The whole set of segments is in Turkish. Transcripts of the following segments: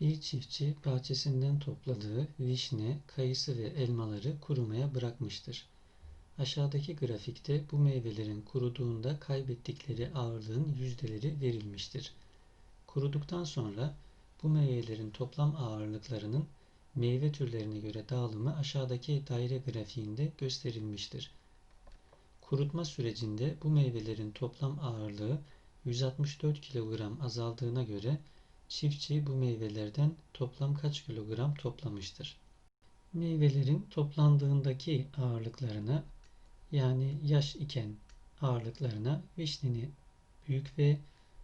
Bir çiftçi bahçesinden topladığı vişne, kayısı ve elmaları kurumaya bırakmıştır. Aşağıdaki grafikte bu meyvelerin kuruduğunda kaybettikleri ağırlığın yüzdeleri verilmiştir. Kuruduktan sonra bu meyvelerin toplam ağırlıklarının meyve türlerine göre dağılımı aşağıdaki daire grafiğinde gösterilmiştir. Kurutma sürecinde bu meyvelerin toplam ağırlığı 164 kilogram azaldığına göre çiftçi bu meyvelerden toplam kaç kilogram toplamıştır? Meyvelerin toplandığındaki ağırlıklarına yani yaş iken ağırlıklarına vişneni büyük V,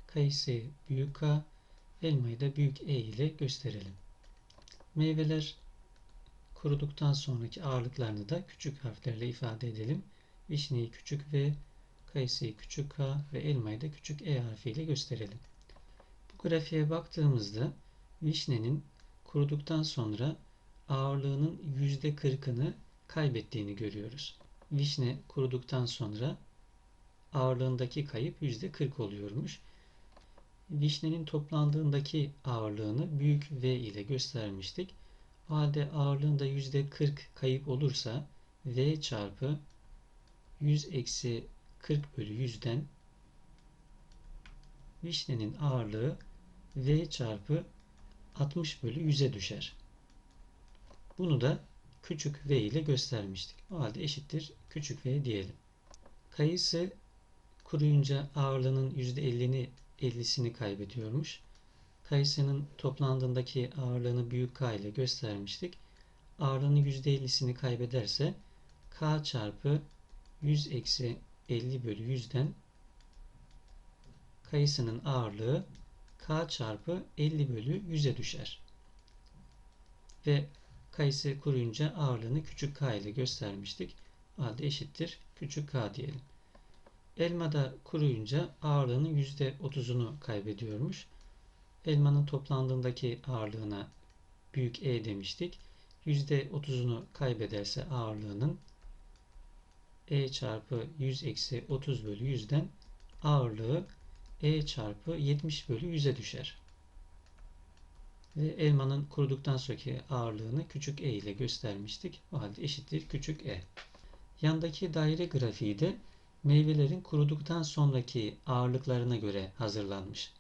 kayısı büyük K, elmayı da büyük E ile gösterelim. Meyveler kuruduktan sonraki ağırlıklarını da küçük harflerle ifade edelim. Vişneyi küçük V, kayısıyı küçük K ve elmayı da küçük E harfiyle gösterelim. Grafiğe baktığımızda vişnenin kuruduktan sonra ağırlığının %40'ını kaybettiğini görüyoruz. Vişne kuruduktan sonra ağırlığındaki kayıp %40 oluyormuş. Vişnenin toplandığındaki ağırlığını büyük V ile göstermiştik. O halde ağırlığında %40 kayıp olursa V çarpı 100 eksi 40 bölü 100'den vişnenin ağırlığı V çarpı 60 bölü 100'e düşer. Bunu da küçük v ile göstermiştik. O halde eşittir küçük v diyelim. Kayısı kuruyunca ağırlığının %50'ni 50'sini kaybediyormuş. Kayısının toplandığındaki ağırlığını büyük K ile göstermiştik. Ağırlığını %50'sini kaybederse K çarpı 100 eksi 50 bölü 100'den kayısının ağırlığı K çarpı 50 bölü 100'e düşer. Ve Kayısı kuruyunca ağırlığını küçük k ile göstermiştik. Halde eşittir küçük k diyelim. Elma da kuruyunca ağırlığının %30'unu kaybediyormuş. Elmanın toplandığındaki ağırlığına büyük E demiştik. %30'unu kaybederse ağırlığının E çarpı 100 eksi 30 bölü 100'den ağırlığı E çarpı 70 bölü 100'e düşer ve elmanın kuruduktan sonraki ağırlığını küçük e ile göstermiştik. O halde eşittir küçük e. Yandaki daire grafiği de meyvelerin kuruduktan sonraki ağırlıklarına göre hazırlanmış.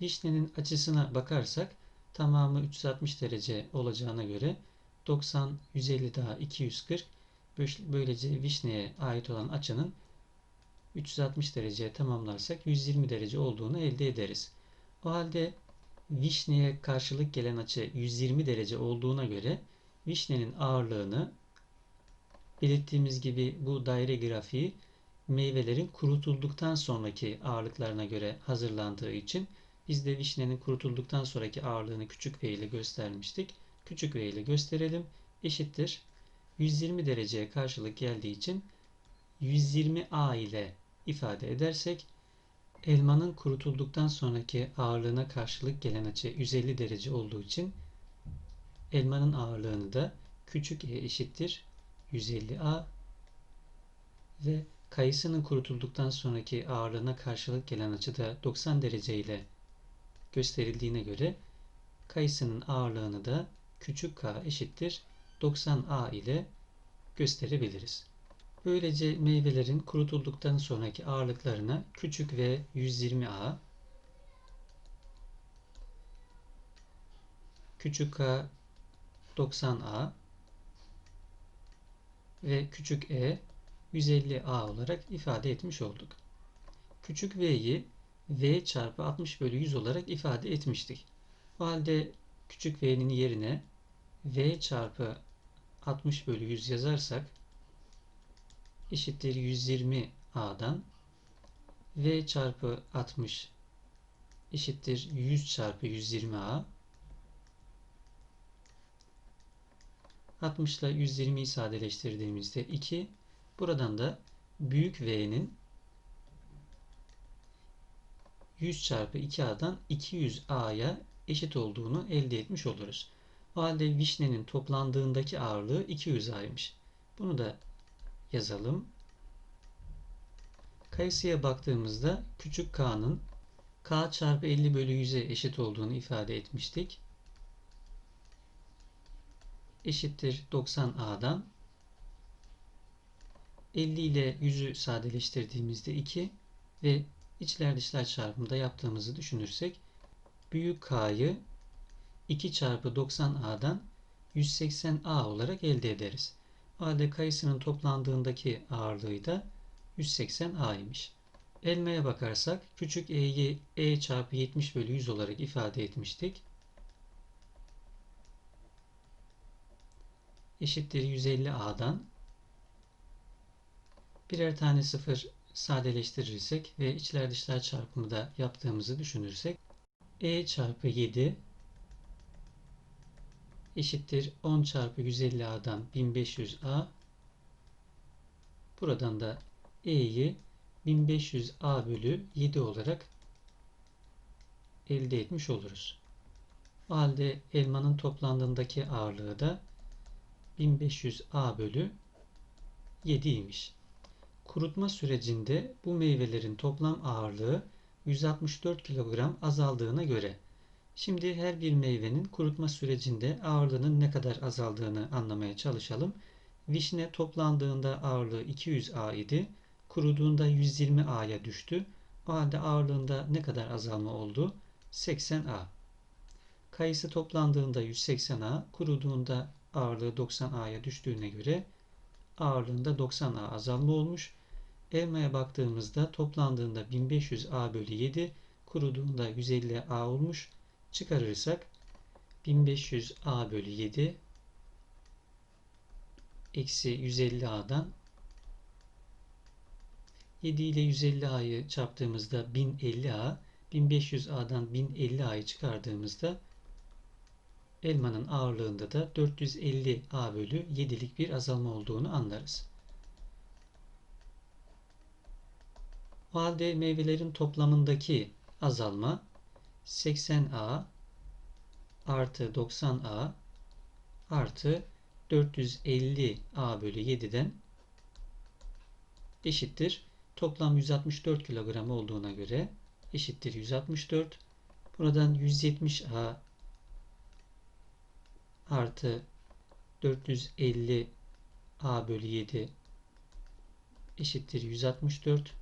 Vişnenin açısına bakarsak tamamı 360 derece olacağına göre 90, 150 daha 240 böylece vişneye ait olan açının 360 dereceye tamamlarsak 120 derece olduğunu elde ederiz. O halde vişneye karşılık gelen açı 120 derece olduğuna göre vişnenin ağırlığını belirttiğimiz gibi bu daire grafiği meyvelerin kurutulduktan sonraki ağırlıklarına göre hazırlandığı için biz de vişnenin kurutulduktan sonraki ağırlığını küçük v ile göstermiştik. Küçük v ile gösterelim. Eşittir. 120 dereceye karşılık geldiği için 120a ile ifade edersek Elmanın kurutulduktan sonraki ağırlığına karşılık gelen açı 150 derece olduğu için elmanın ağırlığını da küçük e eşittir 150a ve kayısının kurutulduktan sonraki ağırlığına karşılık gelen açı da 90 derece ile gösterildiğine göre kayısının ağırlığını da küçük k eşittir 90a ile gösterebiliriz. Böylece meyvelerin kurutulduktan sonraki ağırlıklarına küçük v 120A, küçük k 90A ve küçük e 150A olarak ifade etmiş olduk. Küçük v'yi v çarpı 60 bölü 100 olarak ifade etmiştik. O halde küçük v'nin yerine v çarpı 60 bölü 100 yazarsak eşittir 120 A'dan V çarpı 60 eşittir 100 çarpı 120 A 60 ile 120'yi sadeleştirdiğimizde 2 buradan da büyük V'nin 100 çarpı 2A'dan 200 A'ya eşit olduğunu elde etmiş oluruz. O halde vişnenin toplandığındaki ağırlığı 200 A'ymış. Bunu da yazalım. Kayısıya baktığımızda küçük k'nın k çarpı 50 bölü 100'e eşit olduğunu ifade etmiştik. eşittir 90A'dan 50 ile 100'ü sadeleştirdiğimizde 2 ve içler dışlar çarpımında yaptığımızı düşünürsek büyük K'yı 2 çarpı 90A'dan 180A olarak elde ederiz. Halde kayısının toplandığındaki ağırlığı da 180A imiş. Elmaya bakarsak küçük e'yi e çarpı 70 bölü 100 olarak ifade etmiştik. Eşittir 150a'dan birer tane sıfır sadeleştirirsek ve içler dışlar çarpımı da yaptığımızı düşünürsek e çarpı 7 eşittir 10 çarpı 150a'dan 1500a buradan da e'yi 1500a bölü 7 olarak elde etmiş oluruz. O halde elmanın toplandığındaki ağırlığı da 1500a bölü 7 imiş. Kurutma sürecinde bu meyvelerin toplam ağırlığı 164 kilogram azaldığına göre şimdi her bir meyvenin kurutma sürecinde ağırlığının ne kadar azaldığını anlamaya çalışalım. Vişne toplandığında ağırlığı 200a idi kuruduğunda 120A'ya düştü. O halde ağırlığında ne kadar azalma oldu? 80A. Kayısı toplandığında 180A, kuruduğunda ağırlığı 90A'ya düştüğüne göre ağırlığında 90A azalma olmuş. Elmaya baktığımızda toplandığında 1500A bölü 7, kuruduğunda 150A olmuş. Çıkarırsak 1500A bölü 7 eksi 150A'dan 7 ile 150A'yı çarptığımızda 1050A, 1500A'dan 1050A'yı çıkardığımızda elmanın ağırlığında da 450A bölü 7'lik bir azalma olduğunu anlarız. O halde meyvelerin toplamındaki azalma 80A artı 90A artı 450A bölü 7'den eşittir Toplam 164 kilogram olduğuna göre eşittir 164. Buradan 170A artı 450 A bölü 7 eşittir 164.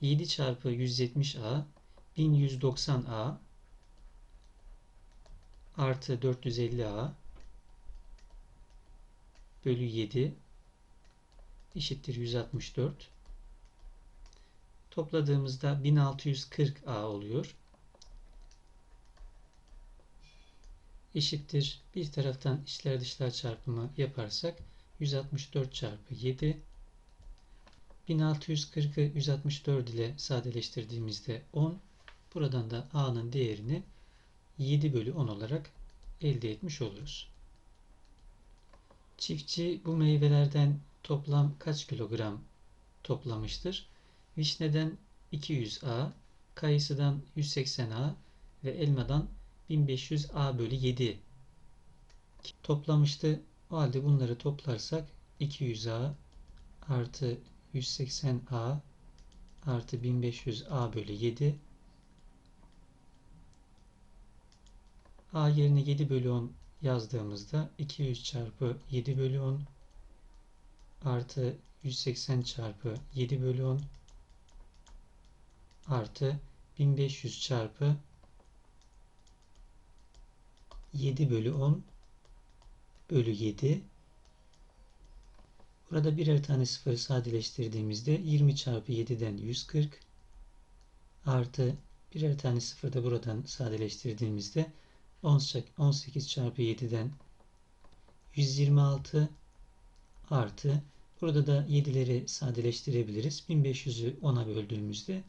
7 çarpı 170A 1190A artı 450A bölü 7 eşittir 164. Topladığımızda 1640A oluyor. Eşittir. Bir taraftan içler dışlar çarpımı yaparsak 164 çarpı 7 1640'ı 164 ile sadeleştirdiğimizde 10 buradan da A'nın değerini 7 bölü 10 olarak elde etmiş oluruz. Çiftçi bu meyvelerden toplam kaç kilogram toplamıştır? Vişneden 200A, kayısıdan 180A ve elmadan 1500A bölü 7 toplamıştı. O halde bunları toplarsak 200A artı 180A artı 1500A bölü 7 A yerine 7 bölü 10 yazdığımızda 200 çarpı 7 bölü 10 artı 180 çarpı 7 bölü 10 artı 1500 çarpı 7 bölü 10 bölü 7 Burada birer tane sıfır sadeleştirdiğimizde 20 çarpı 7'den 140 artı birer tane sıfır da buradan sadeleştirdiğimizde 18 çarpı 7'den 126 artı burada da 7'leri sadeleştirebiliriz. 1500'ü 10'a böldüğümüzde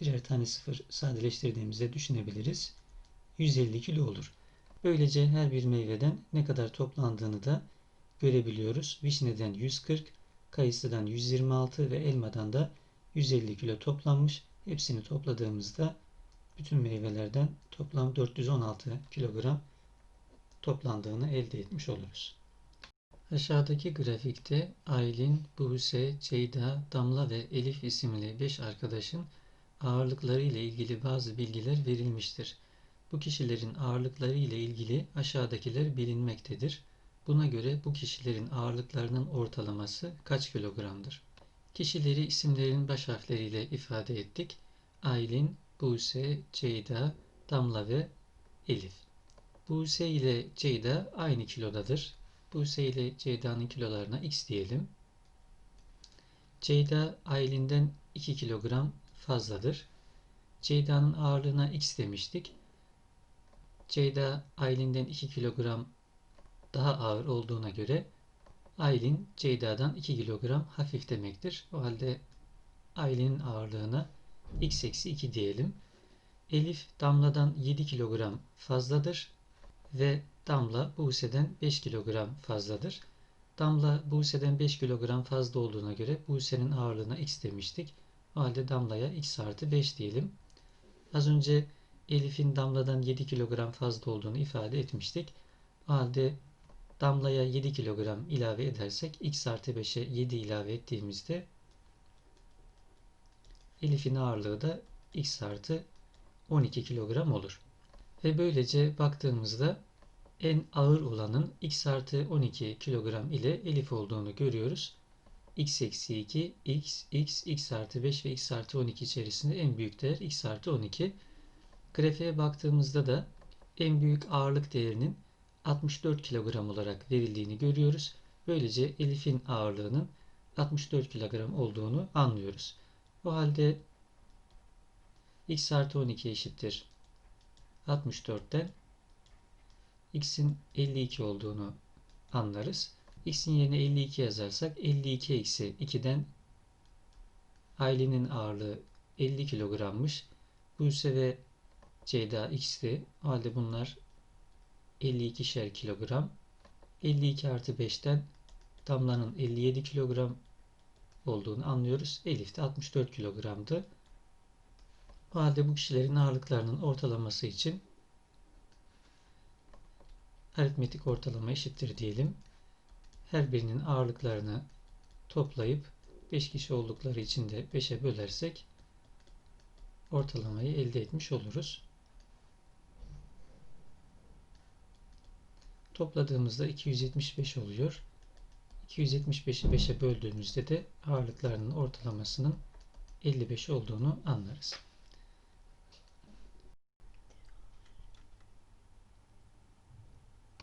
birer tane sıfır sadeleştirdiğimizde düşünebiliriz. 150 kilo olur. Böylece her bir meyveden ne kadar toplandığını da görebiliyoruz. Vişneden 140, kayısıdan 126 ve elmadan da 150 kilo toplanmış. Hepsini topladığımızda bütün meyvelerden toplam 416 kilogram toplandığını elde etmiş oluruz. Aşağıdaki grafikte Aylin, Buse, Ceyda, Damla ve Elif isimli 5 arkadaşın ağırlıkları ile ilgili bazı bilgiler verilmiştir. Bu kişilerin ağırlıkları ile ilgili aşağıdakiler bilinmektedir. Buna göre bu kişilerin ağırlıklarının ortalaması kaç kilogramdır? Kişileri isimlerin baş harfleriyle ifade ettik. Aylin, Buse, Ceyda, Damla ve Elif. Buse ile Ceyda aynı kilodadır. Buse ile Ceyda'nın kilolarına x diyelim. Ceyda Aylin'den 2 kilogram fazladır. Ceyda'nın ağırlığına x demiştik. Ceyda Aylin'den 2 kilogram daha ağır olduğuna göre Aylin Ceyda'dan 2 kilogram hafif demektir. O halde Aylin'in ağırlığına x eksi 2 diyelim. Elif Damla'dan 7 kilogram fazladır ve Damla Buse'den 5 kilogram fazladır. Damla Buse'den 5 kilogram fazla olduğuna göre Buse'nin ağırlığına x demiştik. O halde Damla'ya x artı 5 diyelim. Az önce Elif'in Damla'dan 7 kilogram fazla olduğunu ifade etmiştik. O halde Damla'ya 7 kilogram ilave edersek x artı 5'e 7 ilave ettiğimizde Elif'in ağırlığı da x artı 12 kilogram olur. Ve böylece baktığımızda en ağır olanın x artı 12 kilogram ile Elif olduğunu görüyoruz. x eksi 2, x, x, x artı 5 ve x artı 12 içerisinde en büyük değer x artı 12. Grafiğe baktığımızda da en büyük ağırlık değerinin 64 kilogram olarak verildiğini görüyoruz. Böylece Elif'in ağırlığının 64 kilogram olduğunu anlıyoruz. O halde x artı 12 eşittir 64'ten x'in 52 olduğunu anlarız. x'in yerine 52 yazarsak 52 eksi 2'den ailenin ağırlığı 50 kilogrammış. Buse ve Ceyda x'ti. O halde bunlar 52'şer kilogram. 52 artı 5'ten Damla'nın 57 kilogram olduğunu anlıyoruz. Elif de 64 kilogramdı. O halde bu kişilerin ağırlıklarının ortalaması için aritmetik ortalama eşittir diyelim. Her birinin ağırlıklarını toplayıp 5 kişi oldukları için de 5'e bölersek ortalamayı elde etmiş oluruz. Topladığımızda 275 oluyor. 275'i 5'e böldüğümüzde de ağırlıklarının ortalamasının 55 olduğunu anlarız.